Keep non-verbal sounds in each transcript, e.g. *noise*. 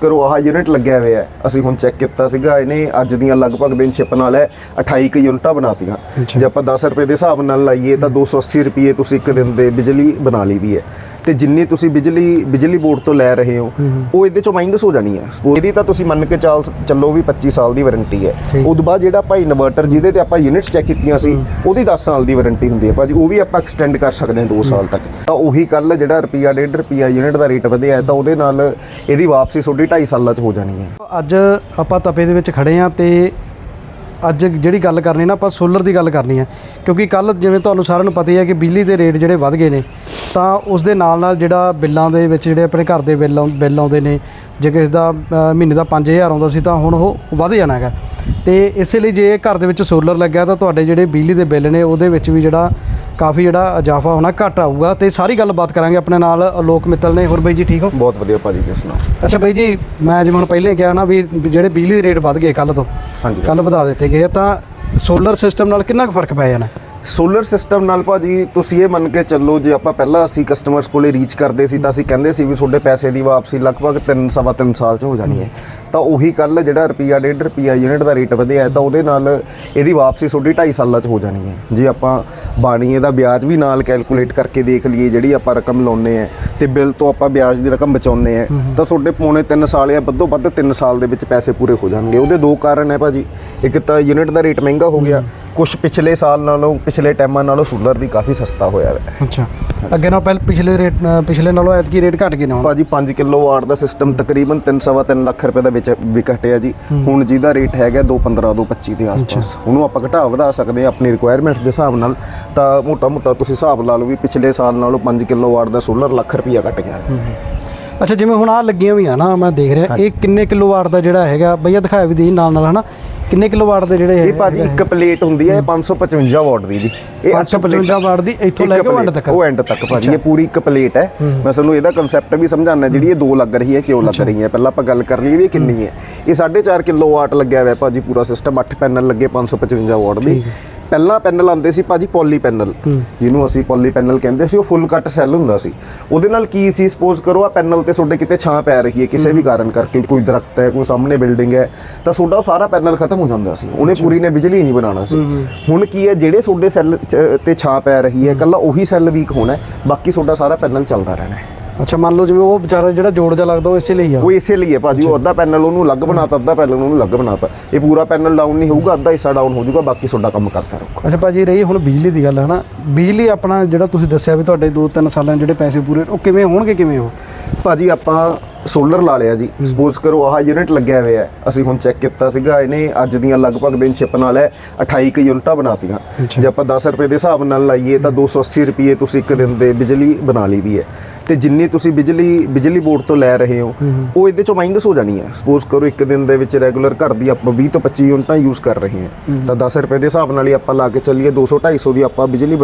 ਕਰੋ ਆਹ ਯੂਨਿਟ ਲੱਗਿਆ ਹੋਇਆ ਅਸੀਂ ਹੁਣ ਚੈੱਕ ਕੀਤਾ ਸੀਗਾ ਇਹਨੇ ਅੱਜ ਦੀਆਂ ਲਗਭਗ ਦਿਨ ਛਿਪ ਨਾਲ ਹੈ 28 ਕੁ ਯੂਨਿਟਾਂ ਬਣਾਤੀਆਂ ਜੇ ਆਪਾਂ 10 ਰੁਪਏ ਦੇ ਹਿਸਾਬ ਨਾਲ ਲਾਈਏ ਤਾਂ 280 ਰੁਪਏ ਤੁਸੀਂ ਇੱਕ ਦਿਨ ਦੇ ਬਿਜਲੀ ਬਣਾ ਲਈ ਵੀ ਹੈ। ਤੇ ਜਿੰਨੀ ਤੁਸੀਂ ਬਿਜਲੀ ਬਿਜਲੀ ਬੋਰਡ ਤੋਂ ਲੈ ਰਹੇ ਹੋ ਉਹ ਇਹਦੇ ਚੋਂ ਮਾਈਨਸ ਹੋ ਜਾਣੀ ਹੈ। ਸਪੋਜ਼ ਇਹਦੀ ਤਾਂ ਤੁਸੀਂ ਮੰਨ ਕੇ ਚੱਲ ਚੱਲੋ ਵੀ 25 ਸਾਲ ਦੀ ਵਾਰੰਟੀ ਹੈ। ਠੀਕ। ਉਦੋਂ ਬਾਅਦ ਜਿਹੜਾ ਆਪਾਂ ਇਨਵਰਟਰ ਜਿਹਦੇ ਤੇ ਆਪਾਂ ਯੂਨਿਟਸ ਚੈੱਕ ਕੀਤੀਆਂ ਸੀ ਉਹਦੀ 10 ਸਾਲ ਦੀ ਵਾਰੰਟੀ ਹੁੰਦੀ ਹੈ। ਭਾਜੀ ਉਹ ਵੀ ਆਪਾਂ ਐਕਸਟੈਂਡ ਕਰ ਸਕਦੇ ਹਾਂ 2 ਸਾਲ ਤੱਕ। ਤਾਂ ਉਹੀ ਕੱਲ ਜਿਹੜਾ ਰੁਪਿਆ 1.5 ਰੁਪਿਆ ਯੂਨਿਟ ਦਾ ਰੇਟ ਵਧਿਆ ਹੈ ਤਾਂ ਉਹਦੇ ਨਾਲ ਇਹਦੀ ਵਾਪਸੀ ਤੁਹਾਡੀ 2.5 ਸਾਲਾਂ 'ਚ ਹੋ ਜਾਣੀ ਹੈ। ਅੱਜ ਆਪਾਂ ਤਪੇ ਦੇ ਵਿੱਚ ਖੜੇ ਆ ਤੇ ਅੱਜ ਜਿਹੜੀ ਗੱਲ ਕਰਨੀ ਨਾ, ਆਪਾਂ ਸੋਲਰ ਦੀ ਗੱਲ ਕਰਨੀ ਹੈ। ਕਿਉਂਕਿ ਕੱਲ ਜਿਵੇਂ ਤੁਹਾਨੂੰ ਸਾਰਿਆਂ ਨੂੰ ਪਤਾ ਹੀ ਹੈ ਕਿ ਬਿਜਲੀ ਦੇ ਰੇਟ ਜਿਹੜੇ ਵੱਧ ਗਏ ਨੇ, ਤਾਂ ਉਸ ਦੇ ਨਾਲ ਨਾਲ ਜਿਹੜਾ ਬਿੱਲਾਂ ਦੇ ਵਿੱਚ ਜਿਹੜੇ ਆਪਣੇ ਘਰ ਦੇ ਬਿੱਲ ਆਉਂ- ਬਿੱਲ ਆਉਂਦੇ ਨੇ, ਜੇ ਕਿਸੇ ਦਾ ਮਹੀਨੇ ਦਾ 5000 ਆਉਂਦਾ ਸੀ ਤਾਂ ਹੁਣ ਉਹ ਵੱਧ ਜਾਣਾ ਹੈਗਾ। ਤੇ ਇਸੇ ਲਈ ਜੇ ਘਰ ਦੇ ਵਿੱਚ ਸੋਲਰ ਲੱਗਿਆ ਤਾਂ ਤੁਹਾਡੇ ਜਿਹੜੇ ਬਿਜਲੀ ਦੇ ਬਿੱਲ ਨੇ, ਉਹਦੇ ਵਿੱਚ ਵੀ ਜਿਹੜਾ ਕਾਫੀ ਜਿਹੜਾ ਇਜ਼ਾਫਾ ਹੋਣਾ ਘੱਟ ਆਊਗਾ ਤੇ ਸਾਰੀ ਗੱਲਬਾਤ ਕਰਾਂਗੇ ਆਪਣੇ ਨਾਲ ਅਲੋਕ ਮਿੱਤਲ ਨੇ। ਹੋਰ ਬਾਈ ਜੀ ਠੀਕ ਹੋ? ਬਹੁਤ ਵਧੀਆ ਭਾਜੀ ਜੀ ਸੁਣਾਓ? ਅੱਛਾ ਬਾਈ ਜੀ ਮੈਂ ਜਿਵੇਂ ਹੁਣ ਪਹਿਲੇ ਕਿਹਾ ਨਾ ਵੀ ਜਿਹੜੇ ਬਿਜਲੀ ਦੇ ਰੇਟ ਵੱਧ ਗਏ ਕੱਲ ਤੋਂ ਹਾਂਜੀ। ਕੱਲ ਵਧਾ ਦਿੱਤੇ ਗਏ ਤਾਂ ਸੋਲਰ ਸਿਸਟਮ ਨਾਲ ਕਿੰਨਾ ਕੁ ਫ਼ਰਕ ਪੈ ਜਾਣਾ? ਸੋਲਰ ਸਿਸਟਮ ਨਾਲ ਭਾਜੀ ਤੁਸੀਂ ਇਹ ਮੰਨ ਕੇ ਚੱਲੋ ਜੇ ਆਪਾਂ ਪਹਿਲਾਂ ਅਸੀਂ ਕਸਟਮਰਸ ਕੋਲੇ ਰੀਚ ਕਰਦੇ ਸੀ ਤਾਂ ਅਸੀਂ ਕਹਿੰਦੇ ਸੀ ਵੀ ਤੁਹਾਡੇ ਪੈਸੇ ਦੀ ਵਾਪਸੀ ਲਗਭਗ 3 ਸਵਾ 3 ਸਾਲ 'ਚ ਹੋ ਜਾਣੀ ਹੈ। ਤਾਂ ਉਹੀ ਕੱਲ ਜਿਹੜਾ ਰੁਪਿਆ 1.5 ਰੁਪਿਆ ਯੂਨਿਟ ਦਾ ਰੇਟ ਵਧਿਆ ਹੈ ਤਾਂ ਉਹਦੇ ਨਾਲ ਇਹਦੀ ਵਾਪਸੀ ਤੁਹਾਡੀ 2.5 ਸਾਲਾਂ 'ਚ ਹੋ ਜਾਣੀ ਹੈ। ਜੇ ਆਪਾਂ ਬਾਣੀਏ ਦਾ ਵਿਆਜ ਵੀ ਨਾਲ ਕੈਲਕੂਲੇਟ ਕਰਕੇ ਦੇਖ ਲਈਏ ਜਿਹੜੀ ਆਪਾਂ ਰਕਮ ਲਾਉਨੇ ਆ ਤੇ ਬਿੱਲ ਤੋਂ ਆਪਾਂ ਵਿਆਜ ਦੀ ਰਕਮ ਬਚਾਉਨੇ ਆ ਤਾਂ ਤੁਹਾਡੇ ਪੌਣੇ 3 ਸਾਲ ਜਾਂ ਵੱਧੋ ਵੱਧ 3 ਸਾਲ ਦੇ ਵਿੱਚ ਪੈਸੇ ਪੂਰੇ ਹੋ ਜਾਣਗੇ। ਉਹਦੇ ਦੋ ਕਾਰਨ ਹੈ ਭਾਜੀ। ਇੱਕ ਤਾਂ ਯੂਨਿਟ ਦਾ ਰੇਟ ਮਹਿੰਗਾ ਹੋ ਗਿਆ। ਕੁਝ ਪਿਛਲੇ ਸਾਲ ਨਾਲੋਂ ਪਿਛਲੇ ਟਾਈਮਾਂ ਨਾਲੋਂ ਸੋਲਰ ਦੀ ਕਾਫੀ ਸਸਤਾ ਹੋਇਆ ਹੈ। ਅੱਛਾ। ਅੱਗੇ ਨਾਲ ਪਹਿਲੇ ਪਿਛਲੇ ਰੇਟ ਪਿਛਲੇ ਨਾਲੋਂ ਐਤਕੀ ਰੇਟ ਘਟ ਗਏ ਨੇ ਹੁਣ। ਭਾਜੀ 5 ਕਿਲੋ ਵਾਟ ਦਾ ਸਿਸਟਮ ਤਕਰੀਬਨ 3.5 ਲੱਖ ਰੁਪਏ ਦਾ ਵਿੱਚ ਵਿਕਟਿਆ ਜੀ। ਹੁਣ ਜਿਹਦਾ ਰੇਟ ਹੈਗਾ 215 225 ਦੇ ਆਸ-ਪਾਸ। ਉਹਨੂੰ ਆਪਾਂ ਘਟਾ ਵਧਾ ਸਕਦੇ ਹਾਂ ਆਪਣੀ ਰਿਕੁਆਇਰਮੈਂਟਸ ਦੇ ਹਿਸਾਬ ਨਾਲ। ਤਾਂ ਮੋਟਾ-ਮੋਟਾ ਤੁਸੀਂ ਹਿਸਾਬ ਲਾ ਲਓ ਵੀ ਪਿਛਲੇ ਸਾਲ ਨਾਲੋਂ 5 ਕਿਲੋ ਵਾਟ ਦਾ ਸੋਲਰ ਲੱਖ ਰੁਪਈਆ ਘਟ ਗਿਆ। ਅੱਛਾ ਜਿਵੇਂ ਹੁਣ ਆ ਲੱਗੀਆਂ ਵੀ ਆ ਨਾ ਮੈਂ ਦੇਖ ਰਿਹਾ ਇਹ ਕਿੰਨੇ ਕਿਲੋ ਵਾਟ ਦਾ ਜਿਹੜਾ ਹੈਗਾ? ਬਈਆ ਦਿਖਾਇਆ ਵੀ ਦੇ ਨਾਲ ਨਾਲ ਹਨਾ? ਕਿੰਨੇ ਕਿਲੋ ਵਾਟ ਦੇ ਜਿਹੜੇ ਇਹ ਭਾਜੀ ਇੱਕ ਪਲੇਟ ਹੁੰਦੀ ਹੈ ਇਹ 555 ਵਾਟ ਦੀ ਜੀ। ਇਹ 555 ਵਾਟ ਦੀ ਇੱਥੋਂ ਲੈ ਕੇ plate, ਤੱਕ। ਉਹ ਐਂਡ ਤੱਕ ਭਾਜੀ ਇਹ ਪੂਰੀ ਇੱਕ ਪਲੇਟ ਹੈ। ਮੈਂ ਤੁਹਾਨੂੰ ਇਹਦਾ ਕਨਸੈਪਟ ਵੀ ਸਮਝਾਉਣਾ ਜਿਹੜੀ ਇਹ ਦੋ ਲੱਗ ਰਹੀ ਹੈ ਕਿਉਂ ਲੱਗ ਰਹੀ ਹੈ? ਪਹਿਲਾਂ ਆਪਾਂ ਗੱਲ ਕਰ ਲਈਏ ਵੀ ਕਿੰਨੀ ਹੈ। ਇਹ 4.5 ਕਿਲੋ ਵਾਟ ਲੱਗਿਆ ਹੋਇਆ ਭਾਜੀ ਪੂਰਾ ਸਿਸਟਮ 8 ਪੈਨਲ ਲੱਗੇ 555 ਵਾਟ ਦੀ। ਪਹਿਲਾਂ ਪੈਨਲ ਆਉਂਦੇ ਸੀ ਭਾਜੀ ਪੋਲੀ ਪੈਨਲ ਜਿਹਨੂੰ ਅਸੀਂ ਪੋਲੀ ਪੈਨਲ ਕਹਿੰਦੇ ਸੀ ਉਹ ਫੁੱਲ ਕੱਟ ਸੈੱਲ ਹੁੰਦਾ ਸੀ। ਉਹਦੇ ਨਾਲ ਕੀ ਸੀ ਸਪੋਜ਼ ਕਰੋ ਆ ਪੈਨਲ ਤੇ ਤੁਹਾਡੇ ਕਿਤੇ ਛਾਂ ਪੈ ਰਹੀ ਹੈ ਕਿਸੇ ਵੀ ਕਾਰਨ ਕਰਕੇ ਕੋਈ ਦਰਖਤ ਹੈ ਕੋਈ ਸਾਹਮਣੇ ਬਿਲਡਿੰਗ ਹੈ ਤਾਂ ਤੁਹਾਡਾ ਉਹ ਸਾਰਾ ਪੈਨਲ ਖਤਮ ਹੋ ਜਾਂਦਾ ਸੀ। ਉਹਨੇ ਪੂਰੀ ਨੇ ਬਿਜਲੀ ਨਹੀਂ ਬਣਾਉਣਾ ਸੀ। ਹੁਣ ਕੀ ਹੈ ਜਿਹੜੇ ਤੁਹਾਡੇ ਸੈੱਲ ਤੇ ਛਾਂ ਪੈ ਰਹੀ ਹੈ ਕੱਲਾ ਉਹੀ ਸੈੱਲ ਵੀਕ ਹੋਣਾ ਹੈ, ਬਾਕੀ ਤੁਹਾਡਾ ਸਾਰਾ ਪੈਨਲ ਚੱਲਦਾ ਰਹਿਣਾ ਹੈ। ਅੱਛਾ ਮੰਨ ਲਓ ਜਿਵੇਂ ਉਹ ਵਿਚਾਰਾ ਜਿਹੜਾ ਜੋੜ ਜਾ ਲੱਗਦਾ ਉਹ ਇਸੇ ਲਈ ਆ। ਉਹ ਇਸੇ ਲਈ ਹੈ ਭਾਜੀ ਉਹ ਅੱਧਾ ਪੈਨਲ ਉਹਨੂੰ ਅਲੱਗ ਬਣਾਤਾ ਅੱਧਾ ਪੈਨਲ ਉਹਨੂੰ ਅਲੱਗ ਬਣਾਤਾ। ਇਹ ਪੂਰਾ ਪੈਨਲ ਡਾਊਨ ਨਹੀਂ ਹੋਊਗਾ ਅੱਧਾ ਹਿੱਸਾ ਡਾਊਨ ਹੋ ਜਾਊਗਾ ਬਾਕੀ ਤੁਹਾਡਾ ਕੰਮ ਕਰਦਾ ਰਹੂਗਾ। ਅੱਛਾ ਭਾਜੀ ਰਹੀ ਹੁਣ ਬਿਜਲੀ ਦੀ ਗੱਲ ਹੈ ਨਾ ਬਿਜਲੀ ਆਪਣਾ ਜਿਹੜਾ ਤੁਸੀਂ ਦੱਸਿਆ ਵੀ ਤੁਹਾਡੇ 2-3 ਸਾਲਾਂ ਜਿਹੜੇ ਪੈਸੇ ਪੂਰੇ ਉਹ ਕਿਵੇਂ ਹੋਣਗੇ ਕਿਵੇਂ ਉਹ? ਭਾਜੀ ਆਪਾਂ ਸੋਲਰ ਲਾ ਲਿਆ ਜੀ। ਸਪੋਜ਼ ਕਰੋ ਆਹ ਯੂਨਿਟ ਲੱਗਿਆ ਹੋਇਆ ਹੈ। ਅਸੀਂ ਹੁਣ ਚੈੱਕ ਕੀਤਾ ਸੀਗਾ ਇਹਨੇ ਅੱਜ ਦੀਆਂ ਲਗਭਗ ਦਿਨ ਛਿਪ ਨਾਲ ਹੈ 28 ਕੁ ਯੂਨਿਟਾਂ ਬਣਾਤੀਆਂ ਜੇ ਆਪਾਂ 10 ਰੁਪਏ ਦੇ ਹਿਸਾਬ ਨਾਲ ਲਾਈਏ ਤਾਂ 280 ਰੁਪਏ ਤੁਸੀਂ ਇੱਕ ਦਿਨ ਦੇ ਬਿਜਲੀ ਬਣਾ ਲਈ ਵੀ ਹੈ। ਤੇ ਜਿੰਨੀ ਤੁਸੀਂ ਬਿਜਲੀ ਬਿਜਲੀ ਬੋਰਡ ਤੋਂ ਲੈ ਰਹੇ ਹੋ ਉਹ ਇਹਦੇ ਚੋਂ ਮਾਈਨਸ ਹੋ ਜਾਣੀ ਹੈ। ਸਪੋਜ਼ ਕਰੋ ਇੱਕ ਦਿਨ ਦੇ ਵਿੱਚ ਰੈਗੂਲਰ ਘਰ ਦੀ ਆਪਾਂ 20 ਤੋਂ 25 ਯੂਨਿਟਾਂ ਯੂਜ਼ ਕਰ ਰਹੇ ਹਾਂ। ਤਾਂ 10 ਰੁਪਏ ਦੇ ਹਿਸਾਬ ਨਾਲ ਹੀ ਆਪਾਂ ਲਾ ਕੇ ਚੱਲੀਏ 200 250 ਦੀ ਆਪਾਂ ਬਿਜਲੀ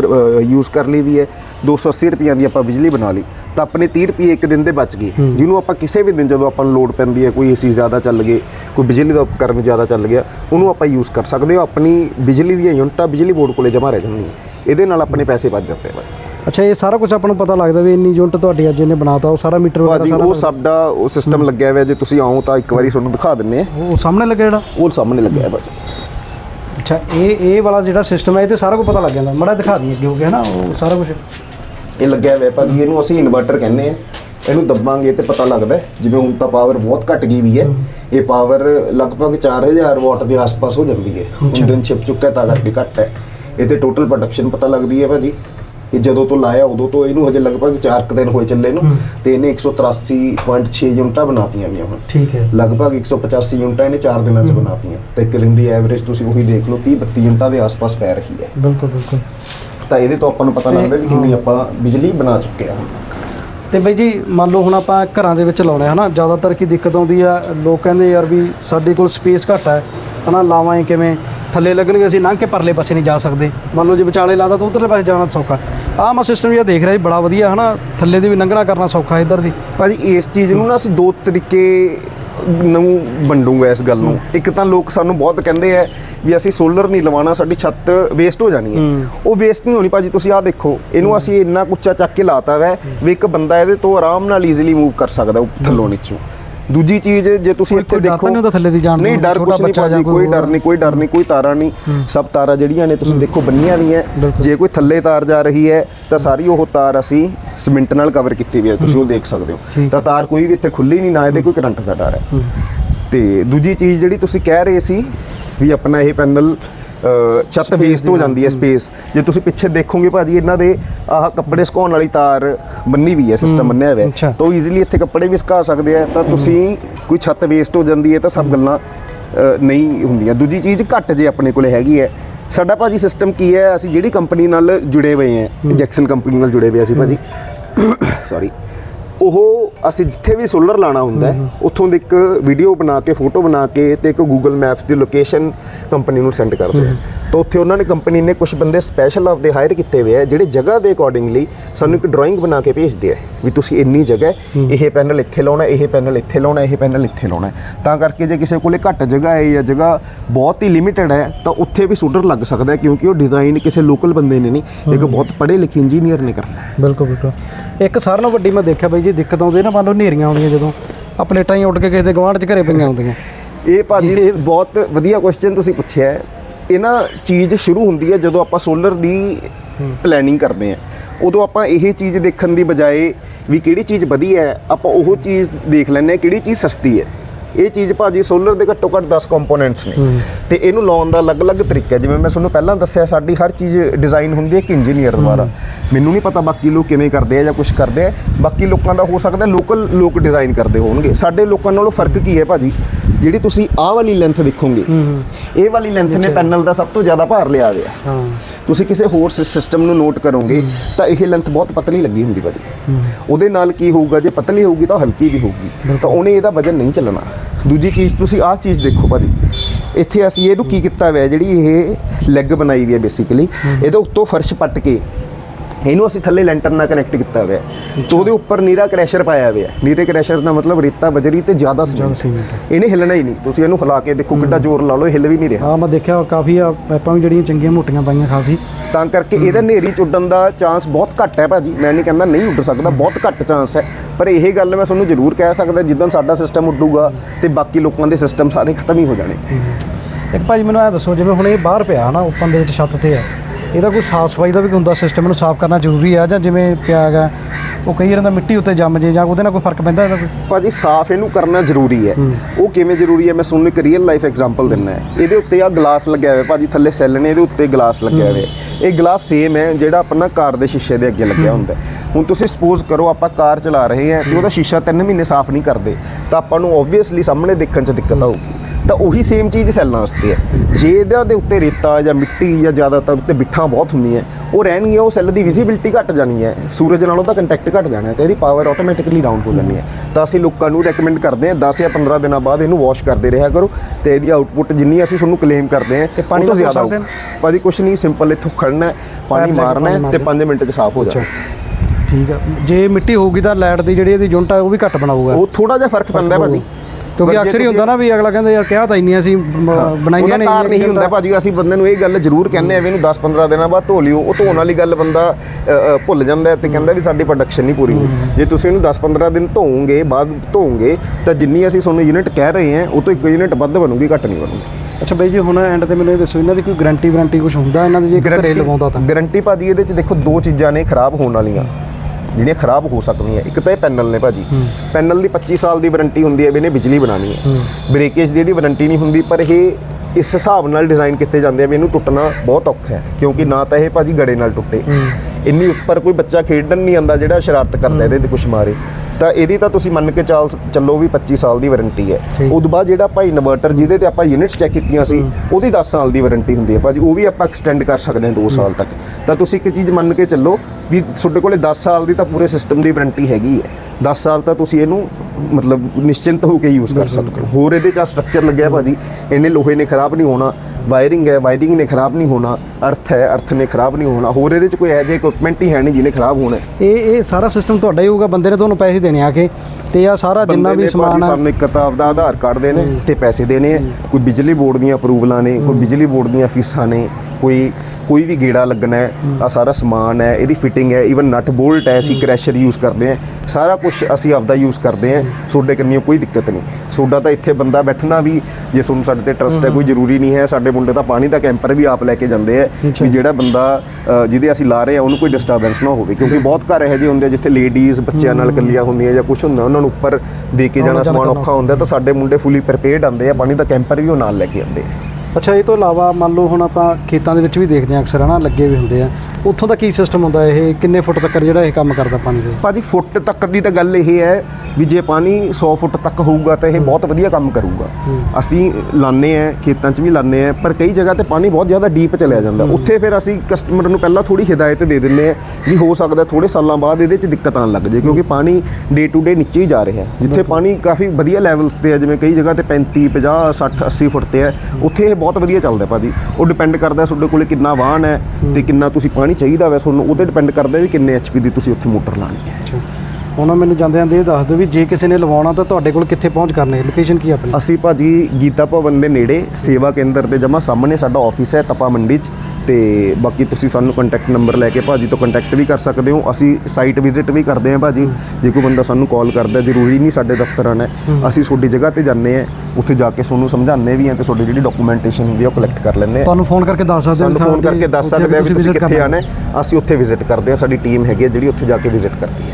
ਯੂਜ਼ ਕਰ ਲਈ ਵੀ ਹੈ 280 ਰੁਪਈਆਂ ਦੀ ਆਪਾਂ ਬਿਜਲੀ ਬਣਾ ਲਈ। ਤਾਂ ਆਪਣੇ 30 ਰੁਪਏ ਇੱਕ ਦਿਨ ਦੇ ਬਚ ਗਏ। ਜਿਹਨੂੰ ਆਪਾਂ ਕਿਸੇ ਵੀ ਦਿਨ ਜਦੋਂ ਆਪਾਂ ਨੂੰ ਲੋਡ ਪੈਂਦੀ ਹੈ ਕੋਈ ਏਸੀ ਜ਼ਿਆਦਾ ਚੱਲ ਗਏ ਕੋਈ ਬਿਜਲੀ ਦਾ ਉਪਕਰਨ ਜ਼ਿਆਦਾ ਚੱਲ ਗਿਆ ਉਹਨੂੰ ਆਪਾਂ ਯੂਜ਼ ਕਰ ਸਕਦੇ ਹੋ। ਆਪਣੀ ਬਿਜਲੀ ਦੀਆਂ ਯੂਨਿਟਾਂ ਬਿਜਲੀ ਬੋਰਡ ਕੋਲੇ ਜਮ੍ਹਾਂ ਰਹਿ ਜਾਂਦੀਆਂ। ਇਹਦੇ ਨਾਲ ਆਪਣੇ ਪੈਸੇ ਬਚ ਜਾਂਦੇ ਆ ਬਸ। ਅੱਛਾ ਇਹ ਸਾਰਾ ਕੁਝ ਆਪਾਂ ਨੂੰ ਪਤਾ ਲੱਗਦਾ ਵੀ ਇੰਨੀ ਯੂਨਿਟ ਤੁਹਾਡੀ ਅੱਜ ਇਹਨੇ ਬਣਾਤਾ ਉਹ ਸਾਰਾ ਮੀਟਰ ਵਗੈਰਾ ਭਾਜੀ ਸਾਰਾ ਉਹ ਸਾਡਾ ਉਹ ਸਿਸਟਮ ਲੱਗਿਆ ਹੋਇਆ ਜੇ ਤੁਸੀਂ ਆਓ ਤਾਂ ਇੱਕ ਵਾਰੀ ਤੁਹਾਨੂੰ ਦਿਖਾ ਦਿੰਨੇ ਆ ਉਹ ਸਾਹਮਣੇ ਲੱਗਿਆ ਜਿਹੜਾ? ਉਹ ਸਾਹਮਣੇ ਲੱਗਿਆ ਹੈ ਭਾਜੀ। ਅੱਛਾ ਇਹ ਇਹ ਵਾਲਾ ਜਿਹੜਾ ਸਿਸਟਮ ਹੈ ਇਹ ਤੇ ਸਾਰਾ ਕੁਝ ਪਤਾ ਲੱਗ ਜਾਂਦਾ। ਮੜਾ ਦਿਖਾ ਦਈਏ ਅੱਗੇ ਹੋ ਗਿਆ ਨਾ ਉਹ ਸਾਰਾ ਕੁਝ ਇਹ ਲੱਗਿਆ ਹੋਇਆ ਭਾਜੀ ਇਹਨੂੰ ਅਸੀਂ ਇਨਵਰਟਰ ਕਹਿੰਦੇ ਆ ਇਹਨੂੰ ਦੱਬਾਂਗੇ ਤੇ ਪਤਾ ਲੱਗਦਾ। ਜਿਵੇਂ ਹੁਣ ਤਾਂ ਪਾਵਰ ਬਹੁਤ ਘਟ ਗਈ ਵੀ ਹੈ। ਇਹ ਪਾਵਰ ਲਗਭਗ 4000 ਵਾਟ ਦੇ ਆਸ-ਪਾਸ ਹੋ ਜਾਂਦੀ ਹੈ। ਹੁਣ ਦਿਨ ਛਿਪ ਚੁੱਕਾ ਤਾਂ ਕਰਕੇ ਘੱਟ ਹੈ। ਇਹ ਤੇ ਟੋਟਲ ਪ੍ਰੋਡਕਸ਼ਨ ਪਤਾ ਲੱਗਦੀ ਹੈ ਭਾਜੀ। ਇਹ ਜਦੋਂ ਤੋਂ ਲਾਇਆ ਉਦੋਂ ਤੋਂ ਇਹਨੂੰ ਹਜੇ ਲਗਭਗ 4 ਦਿਨ ਹੋਏ ਚੱਲੇ ਨੂੰ ਤੇ ਇਹਨੇ 183.6 ਯੂਨਿਟਾਂ ਬਣਾਤੀਆਂ ਵੀ ਹੁਣ। ਠੀਕ ਹੈ। ਲਗਭਗ 185 ਯੂਨਿਟਾਂ ਇਹਨੇ 4 ਦਿਨਾਂ ਚ ਬਣਾਤੀਆਂ। ਤੇ ਇੱਕ ਦਿਨ ਦੀ ਐਵਰੇਜ ਤੁਸੀਂ ਉਹੀ ਦੇਖ ਲਓ 30 32 ਯੂਨਿਟਾਂ ਦੇ ਆਸ-ਪਾਸ ਪੈ ਰਹੀ ਹੈ। ਬਿਲਕੁਲ ਬਿਲਕੁਲ। ਤਾਂ ਇਹਦੇ ਤੋਂ ਆਪਾਂ ਨੂੰ ਪਤਾ ਲੱਗਦਾ ਵੀ ਕਿੰਨੀ ਆਪਾਂ ਬਿਜਲੀ ਬਣਾ ਚੁੱਕੇ ਹਾਂ। ਤੇ ਬਈ ਜੀ ਮੰਨ ਲਓ ਹੁਣ ਆਪਾਂ ਘਰਾਂ ਦੇ ਵਿੱਚ ਲਾਉਣੇ ਹਨਾ? ਜ਼ਿਆਦਾਤਰ ਕੀ ਦਿੱਕਤ ਆਉਂਦੀ ਆ ਲੋਕ ਕਹਿੰਦੇ ਯਾਰ ਵੀ ਸਾਡੇ ਕੋਲ ਸਪੇਸ ਘੱਟ ਹੈ ਹਨਾ? ਲਾਵਾਂ ਕਿਵੇਂ? ਥੱਲੇ ਲੱਗਣਗੇ ਅਸੀਂ ਲੰਘ ਕੇ ਪਰਲੇ ਪਾਸੇ ਨਹੀਂ ਜਾ ਸਕਦੇ। ਮੰਨ ਲਓ ਜੇ ਵਿਚਾਲੇ ਲਾਦਾ ਤਾਂ ਉਧਰਲੇ ਪਾਸੇ ਜਾਣਾ ਸੌਖਾ। ਆਹ ਮੈਂ ਸਿਸਟਮ ਜਿਹਾ ਦੇਖ ਰਿਹਾ ਜੀ ਬੜਾ ਵਧੀਆ ਹਨਾ? ਥੱਲੇ ਦੀ ਵੀ ਲੰਘਣਾ ਕਰਨਾ ਸੌਖਾ ਇੱਧਰ ਦੀ। ਭਾਜੀ ਇਸ ਚੀਜ਼ ਨੂੰ ਨਾ ਅਸੀਂ ਦੋ ਤਰੀਕੇ ਨੂੰ ਵੰਡੂਗਾ ਇਸ ਗੱਲ ਨੂੰ। ਇੱਕ ਤਾਂ ਲੋਕ ਸਾਨੂੰ ਬਹੁਤ ਕਹਿੰਦੇ ਆ ਵੀ ਅਸੀਂ ਸੋਲਰ ਨਹੀਂ ਲਵਾਉਣਾ ਸਾਡੀ ਛੱਤ ਵੇਸਟ ਹੋ ਜਾਣੀ ਹੈ। ਉਹ ਵੇਸਟ ਨਹੀਂ ਹੋਣੀ ਭਾਜੀ ਤੁਸੀਂ ਆਹ ਦੇਖੋ ਇਹਨੂੰ ਅਸੀਂ ਇੰਨਾ ਕੁੱਚਾ ਚੱਕ ਕੇ ਲਾਤਾ ਵੈ ਵੀ ਇੱਕ ਬੰਦਾ ਇਹਦੇ ਤੋਂ ਆਰਾਮ ਨਾਲ ਈਜ਼ੀਲੀ ਮੂਵ ਕਰ ਸਕਦਾ ਥੱਲੋਂ ਨੀਚੋਂ। ਦੂਜੀ ਚੀਜ਼ ਜੇ ਤੁਸੀਂ ਇੱਥੇ ਦੇਖੋ ਨਹੀਂ ਹੁੰਦਾ ਥੱਲੇ ਦੀ ਜਾਣ ਨਹੀਂ? ਡਰ ਕੁਛ ਨਹੀਂ ਭਾਜੀ ਕੋਈ ਡਰ? ਨਹੀਂ ਕੋਈ ਡਰ ਨਹੀਂ ਕੋਈ ਤਾਰਾਂ ਨਹੀਂ। ਸਭ ਤਾਰਾਂ ਜਿਹੜੀਆਂ ਨੇ ਤੁਸੀਂ ਦੇਖੋ ਬੰਨੀਆਂ ਵੀ ਬਿਲਕੁਲ। ਜੇ ਕੋਈ ਥੱਲੇ ਤਾਰ ਜਾ ਰਹੀ ਹੈ ਤਾਂ ਸਾਰੀ ਉਹ ਤਾਰ ਅਸੀਂ ਸੀਮੈਂਟ ਨਾਲ ਕਵਰ ਕੀਤੀ ਵੀ ਹੈ ਤੁਸੀਂ ਉਹ ਦੇਖ ਸਕਦੇ ਹੋ। ਤਾਂ ਤਾਰ ਕੋਈ ਵੀ ਇੱਥੇ ਖੁੱਲੀ ਨਹੀਂ ਨਾ ਇਹਦੇ ਕੋਈ ਕਰੰਟ ਦਾ ਡਰ ਹੈ। ਤੇ ਦੂਜੀ ਚੀਜ਼ ਜਿਹੜੀ ਤੁਸੀਂ ਕਹਿ ਰਹੇ ਸੀ ਵੀ ਆਪਣਾ ਇਹ ਪੈਨਲ ਛੱਤ ਵੇਸਟ ਹੋ ਜਾਂਦੀ ਹੈ ਸਪੇਸ ਜੇ ਤੁਸੀਂ ਪਿੱਛੇ ਦੇਖੋਗੇ ਭਾਜੀ ਇਹਨਾਂ ਦੇ ਆਹ ਕੱਪੜੇ ਸੁਕਾਉਣ ਵਾਲੀ ਤਾਰ ਬੰਨੀ ਵੀ ਹੈ ਸਿਸਟਮ ਬੰਨਿਆ ਹੋਇਆ। ਹੈ। ਤਾਂ ਈਜ਼ੀਲੀ ਇੱਥੇ ਕੱਪੜੇ ਵੀ ਸੁਕਾ ਸਕਦੇ ਆ। ਤਾਂ ਤੁਸੀਂ ਕੋਈ ਛੱਤ ਵੇਸਟ ਹੋ ਜਾਂਦੀ ਹੈ ਤਾਂ ਸਭ ਗੱਲਾਂ ਨਹੀਂ ਹੁੰਦੀਆਂ। ਦੂਜੀ ਚੀਜ਼ ਘੱਟ ਜੇ ਆਪਣੇ ਕੋਲੇ ਹੈਗੀ ਹੈ। ਸਾਡਾ ਭਾਜੀ ਸਿਸਟਮ ਕੀ ਹੈ? ਅਸੀਂ ਜਿਹੜੀ ਕੰਪਨੀ ਨਾਲ ਜੁੜੇ ਹੋਏ ਹਾਂ ਜੈਕਸਨ ਕੰਪਨੀ ਨਾਲ ਜੁੜੇ ਹੋਏ ਅਸੀਂ ਭਾਜੀ। ਸੌਰੀ *coughs* ਉਹ ਅਸੀਂ ਜਿੱਥੇ ਵੀ ਸੋਲਰ ਲਾਣਾ ਹੁੰਦਾ ਹੈ ਉੱਥੋਂ ਦੀ ਇੱਕ ਵੀਡੀਓ ਬਣਾ ਕੇ ਫੋਟੋ ਬਣਾ ਕੇ ਤੇ ਇੱਕ ਗੂਗਲ ਮੈਪਸ ਦੀ ਲੋਕੇਸ਼ਨ ਕੰਪਨੀ ਨੂੰ ਸੈਂਡ ਕਰਦੇ ਆ ਤਾਂ ਉੱਥੇ ਉਹਨਾਂ ਨੇ ਕੰਪਨੀ ਨੇ ਕੁਝ ਬੰਦੇ ਸਪੈਸ਼ਲ ਆਪਦੇ ਹਾਇਰ ਕੀਤੇ ਹੋਏ ਆ ਜਿਹੜੇ ਜਗ੍ਹਾ ਦੇ ਅਕੋਰਡਿੰਗਲੀ ਸਾਨੂੰ ਇੱਕ ਡਰਾਇੰਗ ਬਣਾ ਕੇ ਭੇਜਦੇ ਆ ਵੀ ਤੁਸੀਂ ਇੰਨੀ ਜਗ੍ਹਾ ਇਹ ਪੈਨਲ ਇੱਥੇ ਲਾਉਣਾ ਇਹ ਪੈਨਲ ਇੱਥੇ ਲਾਉਣਾ ਇਹ ਪੈਨਲ ਇੱਥੇ ਲਾਉਣਾ। ਤਾਂ ਕਰਕੇ ਜੇ ਕਿਸੇ ਕੋਲੇ ਘੱਟ ਜਗ੍ਹਾ ਹੈ ਜਾਂ ਜਗ੍ਹਾ ਬਹੁਤ ਹੀ ਲਿਮਿਟਡ ਹੈ ਤਾਂ ਉੱਥੇ ਵੀ ਸੂਟਰ ਲੱਗ ਸਕਦਾ ਹੈ ਕਿਉਂਕਿ ਉਹ ਡਿਜ਼ਾਈਨ ਕਿਸੇ ਲੋਕਲ ਬੰਦੇ ਨੇ ਨਹੀਂ ਇੱਕ ਬਹੁਤ ਪੜ੍ਹੇ ਲਿਖੇ ਇੰਜੀਨੀਅਰ ਨੇ ਕਰਨਾ ਬਿਲਕੁਲ ਬਿਲਕੁਲ। ਇੱਕ ਸਾਰਿਆਂ ਨਾਲੋਂ ਵੱਡੀ ਮੈਂ ਦੇਖਿਆ ਬਾਈ ਜੀ ਦਿੱਕਤ ਆਉਂਦੀ ਨਾ ਮੰਨ ਲਓ ਹਨੇਰੀਆਂ ਆਉਂਦੀਆਂ ਜਦੋਂ ਆ ਪਲੇਟਾਂ ਹੀ ਉੱਡ ਕੇ ਕਿਸੇ ਦੇ ਗਵਾਂਢ 'ਚ ਘਰੇ ਪਈਆਂ ਹੁੰਦੀਆਂ। ਇਹ ਭਾਜੀ ਬਹੁਤ ਵਧੀਆ ਕੁਐਸਚਨ ਤੁਸੀਂ ਪੁੱਛਿਆ ਹੈ। ਇਹ ਨਾ ਚੀਜ਼ ਸ਼ੁਰੂ ਹੁੰਦੀ ਹੈ ਜਦੋਂ ਆਪਾਂ ਸੋਲਰ ਦੀ ਪਲੈਨਿੰਗ ਕਰਦੇ ਹਾਂ। ਉਦੋਂ ਆਪਾਂ ਇਹ ਚੀਜ਼ ਦੇਖਣ ਦੀ ਬਜਾਏ ਵੀ ਕਿਹੜੀ ਚੀਜ਼ ਵਧੀਆ ਹੈ ਆਪਾਂ ਉਹ ਚੀਜ਼ ਦੇਖ ਲੈਂਦੇ ਹਾਂ ਕਿਹੜੀ ਚੀਜ਼ ਸਸਤੀ ਹੈ। ਇਹ ਚੀਜ਼ ਭਾਜੀ ਸੋਲਰ ਦੇ ਘੱਟੋ ਘੱਟ 10 ਕੰਪੋਨੈਂਟਸ ਨੇ। ਤੇ ਇਹਨੂੰ ਲਾਉਣ ਦਾ ਅਲੱਗ-ਅਲੱਗ ਤਰੀਕਾ ਜਿਵੇਂ ਮੈਂ ਤੁਹਾਨੂੰ ਪਹਿਲਾਂ ਦੱਸਿਆ ਸਾਡੀ ਹਰ ਚੀਜ਼ ਡਿਜ਼ਾਈਨ ਹੁੰਦੀ ਹੈ ਇੱਕ ਇੰਜੀਨੀਅਰ ਦੁਆਰਾ। ਮੈਨੂੰ ਨਹੀਂ ਪਤਾ ਬਾਕੀ ਲੋਕ ਕਿਵੇਂ ਕਰਦੇ ਆ ਜਾਂ ਕੁਝ ਕਰਦੇ ਆ। ਬਾਕੀ ਲੋਕਾਂ ਦਾ ਹੋ ਸਕਦਾ ਲੋਕਲ ਲੋਕ ਡਿਜ਼ਾਈਨ ਕਰਦੇ ਹੋਣਗੇ। ਸਾਡੇ ਲੋਕਾਂ ਨਾਲੋਂ ਫ਼ਰਕ ਕੀ ਹੈ ਭਾਜੀ? ਜਿਹੜੀ ਤੁਸੀਂ ਆਹ ਵਾਲੀ ਲੈਂਥ ਦੇਖੋਗੇ ਇਹ ਵਾਲੀ ਲੈਂਥ ਨੇ ਪੈਨਲ ਦਾ ਸਭ ਤੋਂ ਜ਼ਿਆਦਾ ਭਾਰ ਲਿਆ ਹੋਇਆ। ਹਾਂ। ਤੁਸੀਂ ਕਿਸੇ ਹੋਰ ਸਿਸਟਮ ਨੂੰ ਨੋਟ ਕਰੋਗੇ ਤਾਂ ਇਹ ਲੈਂਥ ਬਹੁਤ ਪਤਲੀ ਲੱਗੀ ਹੁੰਦੀ ਭਾਜੀ। ਉਹਦੇ ਨਾਲ ਕੀ ਹੋਊਗਾ? ਜੇ ਪਤਲੀ ਹੋਊਗੀ ਤਾਂ ਹਲਕੀ ਵੀ ਹੋਊਗੀ। ਤਾਂ ਉਹਨੇ ਇਹਦਾ ਵਜਨ ਨਹੀਂ ਚੱਲਣਾ। ਦੂਜੀ ਚੀਜ਼ ਤੁਸੀਂ ਆਹ ਚੀਜ਼ ਦੇਖੋ ਭਾਜੀ। ਇੱਥੇ ਅਸੀਂ ਇਹਨੂੰ ਕੀ ਕੀਤਾ ਹੋਇਆ ਜਿਹੜੀ ਇਹ ਲੈਗ ਬਣਾਈ ਵੀ ਹੈ ਬੇਸਿਕਲੀ ਇਹਦੇ ਉੱਤੋਂ ਫਰਸ਼ ਪੱਟ ਕੇ ਇਹਨੂੰ ਅਸੀਂ ਥੱਲੇ ਲੈਂਟਰ ਨਾਲ ਕਨੈਕਟ ਕੀਤਾ ਹੋਇਆ ਹੈ। ਤੇ ਉਹਦੇ ਉੱਪਰ ਨੀਰਾ ਕ੍ਰੈਸ਼ਰ ਪਾਇਆ ਹੋਇਆ ਹੈ। ਨੀਰੇ ਕ੍ਰੈਸ਼ਰ ਦਾ ਮਤਲਬ ਰੇਤਾ ਬਜਰੀ ਤੇ ਜ਼ਿਆਦਾ ਸੀਮੈਂਟ ਸੀਮੈਂਟ ਇਹਨੇ ਹਿੱਲਣਾ ਹੀ ਨਹੀਂ। ਤੁਸੀਂ ਇਹਨੂੰ ਹਿਲਾ ਕੇ ਦੇਖੋ ਕਿੱਡਾ ਜ਼ੋਰ ਲਾ ਲਓ ਹਿੱਲ ਵੀ ਨਹੀਂ ਰਿਹਾ। ਹਾਂ ਮੈਂ ਦੇਖਿਆ ਕਾਫੀ ਆ ਪਾਈਪਾਂ ਵੀ ਜਿਹੜੀਆਂ ਚੰਗੀਆਂ ਮੋਟੀਆਂ ਪਾਈਆਂ ਖਾਸੀ। ਤਾਂ ਕਰਕੇ ਇਹਦਾ ਨੇਰੀ ਚ ਉੱਡਣ ਦਾ ਚਾਂਸ ਬਹੁਤ ਘੱਟ ਹੈ ਭਾਜੀ। ਮੈਂ ਨਹੀਂ ਕਹਿੰਦਾ ਨਹੀਂ ਉੱਡ ਸਕਦਾ ਬਹੁਤ ਘੱਟ ਚਾਂਸ ਹੈ। ਪਰ ਇਹ ਗੱਲ ਮੈਂ ਤੁਹਾਨੂੰ ਜ਼ਰੂਰ ਕਹਿ ਸਕਦਾ ਜਿੱਦਾਂ ਸਾਡਾ ਸਿਸਟਮ ਉੱਡੂਗਾ ਤੇ ਬਾਕੀ ਲੋਕਾਂ ਦੇ ਸਿਸਟਮ ਸਾਰੇ ਖਤਮ ਹੀ ਹੋ ਜਾਣੇ। ਇੱਕ ਭਾਜੀ ਮੈਨੂੰ ਇਹ ਦੱਸੋ ਜਿਵੇਂ ਹੁਣ ਇਹ ਬਾਹਰ ਪਿਆ ਨਾ ਓਪਨ ਦੇ ਵਿੱਚ ਛੱਤ ਤੇ ਆ ਇਹਦਾ ਕੋਈ ਸਾਫ਼ ਸਫ਼ਾਈ ਦਾ ਵੀ ਹੁੰਦਾ ਸਿਸਟਮ ਨੂੰ ਸਾਫ਼ ਕਰਨਾ ਜ਼ਰੂਰੀ ਆ ਜਾਂ ਜਿਵੇਂ ਪਿਆ ਹੈਗਾ ਉਹ ਕਈ ਵਾਰ ਦਾ ਮਿੱਟੀ ਉੱਤੇ ਜੰਮ ਜੇ ਜਾਂ ਉਹਦੇ ਨਾਲ ਕੋਈ ਫ਼ਰਕ ਪੈਂਦਾ ਇਹਦਾ ਕੋਈ? ਭਾਜੀ ਸਾਫ਼ ਇਹਨੂੰ ਕਰਨਾ ਜ਼ਰੂਰੀ ਹੈ। ਉਹ ਕਿਵੇਂ ਜ਼ਰੂਰੀ ਹੈ? ਮੈਂ ਤੁਹਾਨੂੰ ਇੱਕ ਰੀਅਲ ਲਾਈਫ ਐਗਜ਼ਾਮਪਲ ਦਿੰਦਾ ਹੈ। ਇਹਦੇ ਉੱਤੇ ਆ ਗਲਾਸ ਲੱਗਿਆ ਹੋਇਆ ਭਾਜੀ ਥੱਲੇ ਸੈੱਲ ਨੇ ਇਹਦੇ ਉੱਤੇ ਗਲਾਸ ਲੱਗਿਆ ਹੋਇਆ। ਇਹ ਗਲਾਸ ਸੇਮ ਹੈ ਜਿਹੜਾ ਆਪਣਾ ਕਾਰ ਦੇ ਸ਼ੀਸ਼ੇ ਦੇ ਅੱਗੇ ਲੱਗਿਆ ਹੁੰਦਾ। ਹੁਣ ਤੁਸੀਂ ਸਪੋਜ਼ ਕਰੋ ਆਪਾਂ ਕਾਰ ਚਲਾ ਰਹੇ ਹਾਂ ਤੇ ਉਹਦਾ ਸ਼ੀਸ਼ਾ 3 ਮਹੀਨੇ ਸਾਫ਼ ਨਹੀਂ ਕਰਦੇ। ਤਾਂ ਆਪਾਂ ਨੂੰ ਆਬਵੀਅਸਲੀ ਸਾਹਮਣੇ ਦੇਖਣ 'ਚ ਦਿੱਕਤ ਆਊਗੀ। ਤਾਂ ਉਹੀ ਸੇਮ ਚੀਜ਼ ਸੈੱਲਾਂ ਵਾਸਤੇ ਹੈ। ਜੇ ਇਹਦੇ ਦੇ ਉੱਤੇ ਰੇਤਾ ਜਾਂ ਮਿੱਟੀ ਜਾਂ ਜ਼ਿਆਦਾਤਰ ਉੱਤੇ ਬਿੱਠਾਂ ਬਹੁਤ ਹੁੰਦੀਆਂ ਉਹ ਰਹਿਣਗੀਆਂ ਉਹ ਸੈੱਲ ਦੀ ਵਿਜ਼ਿਬਿਲਟੀ ਘਟ ਜਾਣੀ ਹੈ। ਸੂਰਜ ਨਾਲ ਉਹਦਾ ਕੰਟੈਕਟ ਘਟ ਜਾਣਾ ਤੇ ਇਹਦੀ ਪਾਵਰ ਆਟੋਮੈਟਿਕਲੀ ਡਾਊਨ ਹੋ ਜਾਣੀ ਹੈ। ਤਾਂ ਅਸੀਂ ਲੋਕਾਂ ਨੂੰ ਰეკਮੈਂਡ ਕਰਦੇ ਹਾਂ 10 ਜਾਂ 15 ਦਿਨਾਂ ਬਾਅਦ ਇਹਨੂੰ ਵਾਸ਼ ਕਰਦੇ ਰਿਹਾ ਕਰੋ ਤੇ ਇਹਦੀ ਆਊਟਪੁੱਟ ਜਿੰਨੀ ਅਸੀਂ ਤੁਹਾਨੂੰ ਕਲੇਮ ਕਰਦੇ ਹਾਂ ਪਾਣੀ ਉਹ ਤੋਂ ਜ਼ਿਆਦਾ ਆਊ। ਭਾਜੀ ਕੁਛ ਨਹੀਂ ਸਿੰਪਲ ਇੱਥੋਂ ਖੜਨਾ ਹੈ ਪਾਣੀ ਮਾਰਨਾ ਤੇ 5 ਮਿੰਟ 'ਚ ਸਾਫ਼ ਹੋ ਜਾਣਾ। ਠੀਕ ਆ। ਜੇ ਮਿੱਟੀ ਹੋਊਗੀ ਤਾਂ ਲਾਈਟ ਦੀ ਜਿਹੜੀ ਇਹਦੀ ਯੂਨਿਟ ਆ ਉਹ ਵੀ ਘੱਟ ਬਣਾਊਗਾ। ਉਹ ਥੋੜਾ ਜਿਹਾ ਫ਼ਰਕ ਪੈਂਦਾ ਹੈ ਭਾਜੀ। ਕਿਉਂਕਿ ਅਕਸਰ ਹੀ ਹੁੰਦਾ ਨਾ ਵੀ ਅਗਲਾ ਕਹਿੰਦਾ ਯਾਰ ਕਿਹਾ ਤਾਂ ਇੰਨੀਆਂ ਸੀ ਬਣਾਈਆਂ ਉਹਦਾ ਨੇ ਕਾਰਨ ਨਹੀਂ ਹੁੰਦਾ ਭਾਜੀ ਅਸੀਂ ਬੰਦੇ ਨੂੰ ਇਹ ਗੱਲ ਜ਼ਰੂਰ ਕਹਿੰਦੇ ਆ ਵੀ ਇਹਨੂੰ 10-15 ਦਿਨਾਂ ਬਾਅਦ ਧੋ ਲਿਓ। ਉਹ ਧੋਣ ਵਾਲੀ ਗੱਲ ਬੰਦਾ ਭੁੱਲ ਜਾਂਦਾ ਤੇ ਕਹਿੰਦਾ ਵੀ ਸਾਡੀ ਪ੍ਰੋਡਕਸ਼ਨ ਨਹੀਂ ਪੂਰੀ ਹੋਈ। ਜੇ ਤੁਸੀਂ ਇਹਨੂੰ 10-15 ਦਿਨ ਧੋਵੋਗੇ ਬਾਅਦ ਧੋਵੋਗੇ ਤਾਂ ਜਿੰਨੀ ਅਸੀਂ ਤੁਹਾਨੂੰ ਯੂਨਿਟ ਕਹਿ ਰਹੇ ਹਾਂ ਉਹ ਤੋਂ ਇੱਕ ਯੂਨਿਟ ਵੱਧ ਬਣੂਗੀ ਘੱਟ ਨਹੀਂ ਬਣੂਗੀ। ਅੱਛਾ ਬਾਈ ਜੀ ਹੁਣ ਐਂਡ ਤੇ ਮੈਨੂੰ ਇਹ ਦੱਸੋ ਇਹਨਾਂ ਦੀ ਕੋਈ ਗਾਰੰਟੀ ਵਾਰੰਟੀ ਕੁਝ ਹੁੰਦਾ? ਇਹਨਾਂ ਦੇ ਜੇ ਘਰੇ ਲਗਾਉਂਦਾ ਤਾਂ? ਗਾਰੰਟੀ ਭਾਜੀ ਇਹਦੇ ਚ ਦੇਖੋ ਦੋ ਚੀਜ਼ਾਂ ਨੇ ਖਰਾਬ ਹੋਣ ਵਾਲੀਆਂ। ਜਿਹੜੀਆਂ ਖਰਾਬ ਹੋ ਸਕਦੀਆਂ ਇੱਕ ਤਾਂ ਇਹ ਪੈਨਲ ਨੇ ਭਾਜੀ। ਪੈਨਲ ਦੀ 25 ਸਾਲ ਦੀ ਵਾਰੰਟੀ ਹੁੰਦੀ ਹੈ ਵੀ ਇਹਨੇ ਬਿਜਲੀ ਬਣਾਣੀ ਹੈ। ਬ੍ਰੇਕੇਜ ਦੀ ਇਹਦੀ ਵਾਰੰਟੀ ਨਹੀਂ ਹੁੰਦੀ ਪਰ ਇਹ ਇਸ ਹਿਸਾਬ ਨਾਲ ਡਿਜ਼ਾਈਨ ਕੀਤੇ ਜਾਂਦੇ ਆ ਵੀ ਇਹਨੂੰ ਟੁੱਟਣਾ ਬਹੁਤ ਔਖਾ ਹੈ ਕਿਉਂਕਿ ਨਾ ਤਾਂ ਇਹ ਭਾਜੀ ਗੜੇ ਨਾਲ ਟੁੱਟੇ। ਇੰਨੀ ਉੱਪਰ ਕੋਈ ਬੱਚਾ ਖੇਡਣ ਨਹੀਂ ਆਂਦਾ ਜਿਹੜਾ ਸ਼ਰਾਰਤ ਕਰਦਾ ਇਹਦੇ ਤੇ ਕੁਛ ਮਾਰੇ। ਤਾਂ ਇਹਦੀ ਤਾਂ ਤੁਸੀਂ ਮੰਨ ਕੇ ਚੱਲ ਚੱਲੋ ਵੀ 25 ਸਾਲ ਦੀ ਵਾਰੰਟੀ ਹੈ। ਠੀਕ। ਉਦੋਂ ਬਾਅਦ ਜਿਹੜਾ ਆਪਾਂ ਇਨਵਰਟਰ ਜਿਹਦੇ ਤੇ ਆਪਾਂ ਯੂਨਿਟਸ ਚੈੱਕ ਕੀਤੀਆਂ ਸੀ ਉਹਦੀ 10 ਸਾਲ ਦੀ ਵਾਰੰਟੀ ਹੁੰਦੀ ਹੈ ਭਾਜੀ। ਉਹ ਵੀ ਆਪਾਂ ਐਕਸਟੈਂਡ ਕਰ ਸਕਦੇ ਹਾਂ 2 ਸਾਲ ਤੱਕ। ਤਾਂ ਤੁਸੀਂ ਇੱਕ ਚੀਜ਼ ਮੰਨ ਕੇ ਚੱਲੋ ਵੀ ਤੁਹਾਡੇ ਕੋਲੇ 10 ਸਾਲ ਦੀ ਤਾਂ ਪੂਰੇ ਸਿਸਟਮ ਦੀ ਵਾਰੰਟੀ ਹੈਗੀ ਹੈ। 10 ਸਾਲ ਤਾਂ ਤੁਸੀਂ ਇਹਨੂੰ ਮਤਲਬ ਨਿਸ਼ਚਿੰਤ ਹੋ ਕੇ ਯੂਜ਼ ਕਰ ਸਕਦੇ ਹੋ। ਹੋਰ ਇਹਦੇ ਚ ਸਟਰਕਚਰ ਲੱਗਿਆ ਭਾਜੀ ਇਹਨੇ ਲੋਹੇ ਨੇ ਖਰਾਬ ਨਹੀਂ ਹੋਣਾ ਵਾਇਰਿੰਗ ਹੈ ਵਾਇਰਿੰਗ ਨੇ ਖਰਾਬ ਨਹੀਂ ਹੋਣਾ ਅਰਥ ਹੈ ਅਰਥ ਨੇ ਖਰਾਬ ਨਹੀਂ ਹੋਣਾ। ਹੋਰ ਇਹਦੇ ਚ ਕੋਈ ਐਜੇ ਇਕਵਿਪਮੈਂਟ ਹੀ ਹੈ ਨਹੀਂ ਜਿਹਨੇ ਖਰਾਬ ਹੋਣਾ। ਇਹ ਇਹ ਸਾਰਾ ਸਿਸਟਮ ਤੁਹਾਡਾ ਹੀ ਹੋਊਗਾ ਬੰਦੇ ਨੇ ਤੁਹਾਨੂੰ ਪੈਸੇ ਦੇਣੇ ਆ ਕੇ। ਤੇ ਆ ਸਾਰਾ ਜਿੰਨਾ ਵੀ ਸਮਾਨ ਆ ਇੱਕ ਕਿਤਾਬ ਦਾ ਆਧਾਰ ਕਾਰਡ ਦੇ ਨੇ ਤੇ ਪੈਸੇ ਦੇਣੇ ਆ। ਕੋਈ ਬਿਜਲੀ ਬੋਰਡ ਦੀਆਂ ਅਪਰੂਵਲਾਂ ਨੇ ਕੋਈ ਬਿਜਲੀ ਬੋਰਡ ਦੀਆਂ ਫੀਸਾਂ ਨੇ ਕੋਈ ਕੋਈ ਵੀ ਗੇੜਾ ਲੱਗਣਾ ਹੈ ਆ ਸਾਰਾ ਸਮਾਨ ਹੈ ਇਹਦੀ ਫਿਟਿੰਗ ਹੈ ਇਵਨ ਨਟ ਬੋਲਟ ਹੈ ਅਸੀਂ ਕ੍ਰੈਸ਼ਰ ਯੂਜ਼ ਕਰਦੇ ਹਾਂ। ਸਾਰਾ ਕੁਝ ਅਸੀਂ ਆਪਦਾ ਯੂਜ਼ ਕਰਦੇ ਹਾਂ ਤੁਹਾਡੇ ਕੰਨੀ ਕੋਈ ਦਿੱਕਤ ਨਹੀਂ। ਤੁਹਾਡਾ ਤਾਂ ਇੱਥੇ ਬੰਦਾ ਬੈਠਣਾ ਵੀ ਜੇ ਤੁਹਾਨੂੰ ਸਾਡੇ ਤੇ ਟਰਸਟ ਹੈ ਕੋਈ ਜ਼ਰੂਰੀ ਨਹੀਂ ਹੈ ਸਾਡੇ ਮੁੰਡੇ ਤਾਂ ਪਾਣੀ ਦਾ ਕੈਂਪਰ ਵੀ ਆਪ ਲੈ ਕੇ ਜਾਂਦੇ ਆ ਵੀ ਜਿਹੜਾ ਬੰਦਾ ਜਿਹਦੇ ਅਸੀਂ ਲਾ ਰਹੇ ਆ ਉਹਨੂੰ ਕੋਈ ਡਿਸਟਰਬੈਂਸ ਨਾ ਹੋਵੇ ਕਿਉਂਕਿ ਬਹੁਤ ਘਰ ਇਹੋ ਜਿਹੇ ਹੁੰਦੇ ਜਿੱਥੇ ਲੇਡੀਜ਼ ਬੱਚਿਆਂ ਨਾਲ ਇਕੱਲੀਆਂ ਹੁੰਦੀਆਂ ਜਾਂ ਕੁਝ ਹੁੰਦਾ ਉਹਨਾਂ ਨੂੰ ਉੱਪਰ ਦੇ ਕੇ ਜਾਣਾ ਸਮਾਨ ਔਖਾ ਹੁੰਦਾ ਤਾਂ ਸਾਡੇ ਮੁੰਡੇ ਫੁੱਲੀ ਪ੍ਰਿਪੇਅਰਡ ਆਉਂਦੇ ਆ ਪਾਣੀ ਦਾ ਕੈਂਪਰ ਵੀ ਉਹ ਨਾਲ ਲੈ ਕੇ ਆਉਂਦੇ ਆ। ਅੱਛਾ, ਇਹ ਤੋਂ ਇਲਾਵਾ ਮੰਨ ਲਓ ਹੁਣ ਆਪਾਂ ਖੇਤਾਂ ਦੇ ਵਿੱਚ ਵੀ ਦੇਖਦੇ ਹਾਂ ਅਕਸਰ, ਹਨਾ, ਲੱਗੇ ਵੀ ਹੁੰਦੇ ਆ। ਉੱਥੋਂ ਦਾ ਕੀ ਸਿਸਟਮ ਹੁੰਦਾ ਇਹ? ਕਿੰਨੇ ਫੁੱਟ ਤੱਕ ਜਿਹੜਾ ਇਹ ਕੰਮ ਕਰਦਾ ਪਾਣੀ ਦੇ? ਭਾਜੀ ਫੁੱਟ ਤੱਕ ਦੀ ਤਾਂ ਗੱਲ ਇਹ ਹੈ ਵੀ ਜੇ ਪਾਣੀ 100 ਫੁੱਟ ਤੱਕ ਹੋਊਗਾ ਤਾਂ ਇਹ ਬਹੁਤ ਵਧੀਆ ਕੰਮ ਕਰੂਗਾ। ਅਸੀਂ ਲਾਣੇ ਆ ਖੇਤਾਂ 'ਚ ਵੀ ਲਾਣੇ ਆ ਪਰ ਕਈ ਜਗ੍ਹਾ ਤੇ ਪਾਣੀ ਬਹੁਤ ਜ਼ਿਆਦਾ ਡੀਪ ਚਲਿਆ ਜਾਂਦਾ। ਉੱਥੇ ਫਿਰ ਅਸੀਂ ਕਸਟਮਰ ਨੂੰ ਪਹਿਲਾਂ ਥੋੜੀ ਹਦਾਇਤ ਦੇ ਦਿੰਦੇ ਆ ਵੀ ਹੋ ਸਕਦਾ ਥੋੜੇ ਸਾਲਾਂ ਬਾਅਦ ਇਹਦੇ 'ਚ ਦਿੱਕਤ ਆਉਣ ਲੱਗ ਜੇ ਕਿਉਂਕਿ ਪਾਣੀ ਡੇ ਟੂ ਡੇ ਨੀਚੇ ਹੀ ਜਾ ਰਿਹਾ ਜਿੱਥੇ ਪਾਣੀ ਕਾਫੀ ਵਧੀਆ ਲੈਵਲਸ ਤੇ ਹੈ ਜਿਵੇਂ ਕਈ ਜਗ੍ਹਾ ਤੇ 35 50 60 80 ਫੁੱਟ ਤੇ ਹੈ ਉੱਥੇ ਇਹ ਬਹੁਤ ਵਧੀਆ ਚੱਲਦਾ ਭਾਜੀ। ਉਹ ਡਿਪੈਂਡ ਕਰਦਾ ਤੁਹਾਡੇ ਕੋਲੇ ਕਿੰਨਾ ਵਾਹਨ ਹੈ ਤੇ ਕਿੰਨਾ ਤੁਸੀਂ ਪਾਣੀ ਚਾਹੀਦਾ ਵੈ ਤੁਹਾਨੂੰ ਉਹ ਤੇ ਡਿਪੈਂਡ ਕਰਦਾ ਵੀ ਕਿੰਨੇ ਐਚਪੀ ਦੀ ਤੁਸੀਂ ਉੱਥੇ ਮੋਟਰ ਲਾਣੀ ਹੈ। ਅੱਛਾ। ਹੁਣ ਮੈਨੂੰ ਜਾਂਦੇ ਜਾਂਦੇ ਇਹ ਦੱਸ ਦਿਓ ਵੀ ਜੇ ਕਿਸੇ ਨੇ ਲਵਾਉਣਾ ਤਾਂ ਤੁਹਾਡੇ ਕੋਲ ਕਿੱਥੇ ਪਹੁੰਚ ਕਰਨੀ ਲੋਕੇਸ਼ਨ ਕੀ ਆਪਣੀ? ਅਸੀਂ ਭਾਜੀ ਗੀਤਾ ਭਵਨ ਦੇ ਨੇੜੇ ਸੇਵਾ ਕੇਂਦਰ ਦੇ ਜਮਾ ਸਾਹਮਣੇ ਸਾਡਾ ਆਫਿਸ ਹੈ ਤਪਾ ਮੰਡੀ 'ਚ। ਤੇ ਬਾਕੀ ਤੁਸੀਂ ਸਾਨੂੰ ਕੰਟੈਕਟ ਨੰਬਰ ਲੈ ਕੇ ਭਾਜੀ ਤੋਂ ਕੰਟੈਕਟ ਵੀ ਕਰ ਸਕਦੇ ਹੋ। ਅਸੀਂ ਸਾਈਟ ਵਿਜ਼ਿਟ ਵੀ ਕਰਦੇ ਹਾਂ ਭਾਜੀ। ਜੇ ਕੋਈ ਬੰਦਾ ਸਾਨੂੰ ਕਾਲ ਕਰਦਾ ਜ਼ਰੂਰੀ ਨਹੀਂ ਸਾਡੇ ਦਫ਼ਤਰ ਆਉਣਾ ਹੈ। ਅਸੀਂ ਤੁਹਾਡੀ ਜਗ੍ਹਾ ਤੇ ਜਾਂਦੇ ਹਾਂ। ਉੱਥੇ ਜਾ ਕੇ ਤੁਹਾਨੂੰ ਸਮਝਾਉਂਦੇ ਵੀ ਹਾਂ ਤੇ ਤੁਹਾਡੀ ਜਿਹੜੀ ਡਾਕੂਮੈਂਟੇਸ਼ਨ ਹੁੰਦੀ ਹੈ ਉਹ ਕਲੈਕਟ ਕਰ ਲੈਂਦੇ ਹਾਂ। ਤੁਹਾਨੂੰ ਫੋਨ ਕਰਕੇ ਦੱਸ ਸਕਦੇ ਸਾਨੂੰ ਵੀ ਫੋਨ ਕਰਕੇ ਦੱਸ ਸਕਦੇ ਆ ਵੀ ਤੁਸੀਂ ਕਿੱਥੇ ਆਣਾ ਹੈ। ਅਸੀਂ ਉੱਥੇ ਵਿਜ਼ਿਟ ਕਰਦੇ ਹਾਂ। ਸਾਡੀ ਟੀਮ ਹੈਗੀ ਹੈ ਜਿਹੜੀ ਉੱਥੇ ਜਾ ਕੇ ਵਿਜ਼ਿਟ ਕਰਦੀ ਹੈ।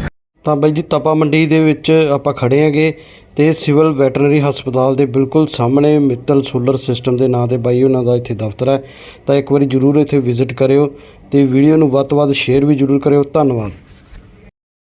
ਤਾਂ ਬਾਈ ਜੀ, ਤਪਾ ਮੰਡੀ ਦੇ ਵਿੱਚ ਆਪਾਂ ਖੜੇ ਹੈਗੇ ਤੇ ਸਿਵਲ ਵੈਟਰਨਰੀ ਹਸਪਤਾਲ ਦੇ ਬਿਲਕੁਲ ਸਾਹਮਣੇ ਮਿੱਤਲ ਸੋਲਰ ਸਿਸਟਮ ਦੇ ਨਾਂ ਤੇ ਬਾਈ ਉਹਨਾਂ ਦਾ ਇੱਥੇ ਦਫ਼ਤਰ ਹੈ। ਤਾਂ ਇੱਕ ਵਾਰੀ ਜਰੂਰ ਇੱਥੇ ਵਿਜ਼ਿਟ ਕਰਿਓ ਤੇ ਵੀਡੀਓ ਨੂੰ ਵੱਧ ਤੋਂ ਵੱਧ ਸ਼ੇਅਰ ਵੀ ਜਰੂਰ ਕਰਿਓ। ਧੰਨਵਾਦ।